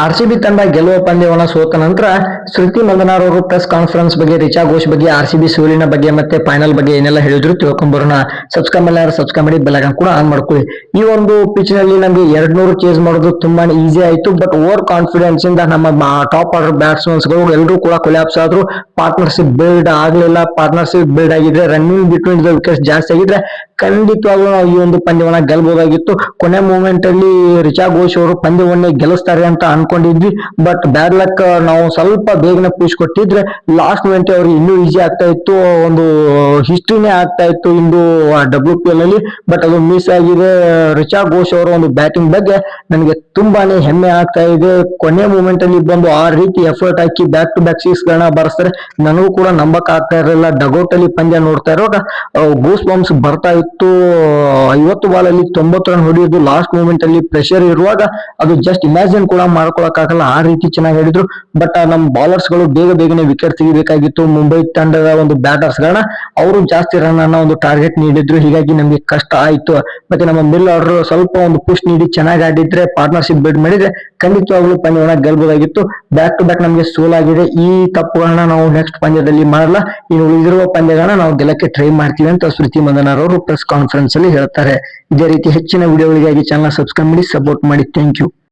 R C B ತಂಡ ಗೆಲುವ ಪಂದ್ಯವನ್ನ ಸೋತ ನಂತರ ಸ್ಮೃತಿ ಮಂದನಾರ್ ಅವರು ಪ್ರೆಸ್ ಕಾನ್ಫರೆನ್ಸ್ ಬಗ್ಗೆ, ರಿಚಾ ಘೋಷ್ ಬಗ್ಗೆ ಆರ್ ಸಿ ಬಿ ಸೋಲಿನ ಬಗ್ಗೆ ಮತ್ತೆ ಫೈನಲ್ ಬಗ್ಗೆ ಏನೆಲ್ಲ ಹೇಳಿದ್ರು ತಿಳ್ಕೊಂಬರೋಣ. ಸಬ್ಸ್ಕ್ರೈಬ್ ಯಾರು ಸಬ್ಸ್ಕ್ರೈಬ್ ಮಾಡಿ ಬೆಲಗನ್ ಕೂಡ ಆನ್ ಮಾಡ್ಕೊಳ್ಳಿ. ಈ ಒಂದು ಪಿಚ್ನಲ್ಲಿ ನಮಗೆ ಎರಡ್ ನೂರು ಚೇಸ್ ಮಾಡೋದು ತುಂಬಾನೇ ಈಸಿ ಆಯ್ತು ಬಟ್ ಓವರ್ ಕಾನ್ಫಿಡೆನ್ಸ್ ಇಂದ ನಮ್ಮ ಟಾಪ್ ಆರ್ಡರ್ ಬ್ಯಾಟ್ಸ್ಮನ್ಸ್ಗಳು ಎಲ್ಲರೂ ಕೂಡ ಕೊಲ್ಯಾಪ್ಸ್ ಆದ್ರು. ಪಾರ್ಟ್ನರ್ಶಿಪ್ ಬಿಲ್ಡ್ ಆಗಲಿಲ್ಲ. ಪಾರ್ಟ್ನರ್ಶಿಪ್ ಬಿಲ್ಡ್ ಆಗಿದ್ರೆ ರನ್ನಿಂಗ್ ಬಿಟ್ವೀನ್ ದ ವಿಕೆಟ್ಸ್ ಜಾಸ್ತಿ ಆಗಿದ್ರೆ ಖಂಡಿತವಾಗ್ಲೂ ನಾವು ಈ ಒಂದು ಪಂದ್ಯವನ್ನ ಗೆಲ್ಬಹುದಾಗಿತ್ತು. ಕೊನೆ ಮೂಮೆಂಟ್ ಅಲ್ಲಿ ರಿಚಾ ಘೋಷ್ ಅವರು ಪಂದ್ಯವನ್ನೇ ಗೆಲ್ಲಿಸ್ತಾರೆ ಅಂತ ಅನ್ಕೊಂಡಿದ್ವಿ. ಬಟ್ ಬ್ಯಾಡ್ ಲಕ್ ನಾವು ಸ್ವಲ್ಪ ಬೇಗನೆ ಪುಷ್ ಕೊಟ್ಟಿದ್ರೆ ಲಾಸ್ಟ್ ಮೂಮೆಂಟ್ ಅವ್ರಿಗೆ ಇನ್ನೂ ಈಸಿ ಆಗ್ತಾ ಇತ್ತು. ಒಂದು ಹಿಸ್ಟ್ರಿನೇ ಆಗ್ತಾ ಇತ್ತು ಇಂದು ಡಬ್ಲ್ಯೂ ಪಿ ಎಲ್ ಅಲ್ಲಿ. ಬಟ್ ಅದು ಮಿಸ್ ಆಗಿದೆ. ರಿಚಾ ಘೋಷ್ ಅವರ ಒಂದು ಬ್ಯಾಟಿಂಗ್ ಬಗ್ಗೆ ನನಗೆ ತುಂಬಾನೇ ಹೆಮ್ಮೆ ಆಗ್ತಾ ಇದೆ. ಕೊನೆ ಮೂಮೆಂಟ್ ಅಲ್ಲಿ ಬಂದು ಆ ರೀತಿ ಎಫರ್ಟ್ ಹಾಕಿ ಬ್ಯಾಕ್ ಟು ಬ್ಯಾಕ್ ಸಿಕ್ಸ್ ಗಳನ್ನ ಬರ್ಸ್ತಾರೆ. ನನಗೂ ಕೂಡ ನಂಬಕ್ ಆಗ್ತಾ ಇರಲಿಲ್ಲ. ಡಗೌಟ್ ಅಲ್ಲಿ ಪಂದ್ಯ ನೋಡ್ತಾ ಇರೋವಾಗ ಗೂಸ್ ಬಂಪ್ಸ್ ಬರ್ತಾ ಇತ್ತು. ಐವತ್ತು ಬಾಲ್ ಅಲ್ಲಿ ತೊಂಬತ್ತು ರನ್ ಹೊಡಿಯೋದು ಲಾಸ್ಟ್ ಮೂಮೆಂಟ್ ಅಲ್ಲಿ ಪ್ರೆಷರ್ ಇರುವಾಗ, ಅದು ಜಸ್ಟ್ ಇಮ್ಯಾಜಿನ್ ಕೂಡ ಮಾಡ್ಕೊಳಕ್ ಆಗಲ್ಲ ಆ ರೀತಿ ಚೆನ್ನಾಗಿ ಹೇಳಿದ್ರು ಬಟ್ ನಮ್ ಬೌಲರ್ಸ್ಗಳು ಬೇಗ ಬೇಗನೆ ವಿಕೆಟ್ ತೆಗಿಬೇಕಾಗಿತ್ತು. ಮುಂಬೈ ತಂಡದ ಒಂದು ಬ್ಯಾಟರ್ಸ್ ಗಳನ್ನ ಅವರು ಜಾಸ್ತಿ ರನ್ ಅನ್ನ ಒಂದು ಟಾರ್ಗೆಟ್ ನೀಡಿದ್ರು. ಹೀಗಾಗಿ ನಮ್ಗೆ ಕಷ್ಟ ಆಯ್ತು. ಮತ್ತೆ ನಮ್ಮ ಮಿಲ್ ಆರ್ಡರ್ ಸ್ವಲ್ಪ ಒಂದು ಪುಷ್ ನೀಡಿ ಚೆನ್ನಾಗಿ ಆಡಿದ್ರೆ ಪಾರ್ಟ್ನರ್ಶಿಪ್ ಬಿಲ್ಡ್ ಮಾಡಿದ್ರೆ ಖಂಡಿತವಾಗ್ಲೂ ಪಂದ್ಯವನ್ನ ಗೆಲ್ಬಹುದಾಗಿತ್ತು ಬ್ಯಾಕ್ ಟು ಬ್ಯಾಕ್ ನಮಗೆ ಸೋಲಾಗಿದೆ. ಈ ತಪ್ಪುಗಳನ್ನ ನಾವು ನೆಕ್ಸ್ಟ್ ಪಂದ್ಯದಲ್ಲಿ ಮಾಡಲ್ಲ. ಇನ್ನು ಉಳಿದಿರುವ ಪಂದ್ಯಗಳನ್ನ ನಾವು ಗೆಲ್ಲಕ್ಕೆ ಟ್ರೈ ಮಾಡ್ತೀವಿ ಅಂತ ಸ್ಮೃತಿ ಮಂದನಾರ್ ಅವರು ಪ್ರೆಸ್ ಕಾನ್ಫರೆನ್ಸ್ ಅಲ್ಲಿ ಹೇಳ್ತಾರೆ. ಇದೇ ರೀತಿ ಹೆಚ್ಚಿನ ವಿಡಿಯೋಗಳಿಗಾಗಿ ಚಾನಲ್ ಸಬ್ಸ್ಕ್ರೈಬ್ ಮಾಡಿ ಸಪೋರ್ಟ್ ಮಾಡಿ. Thank you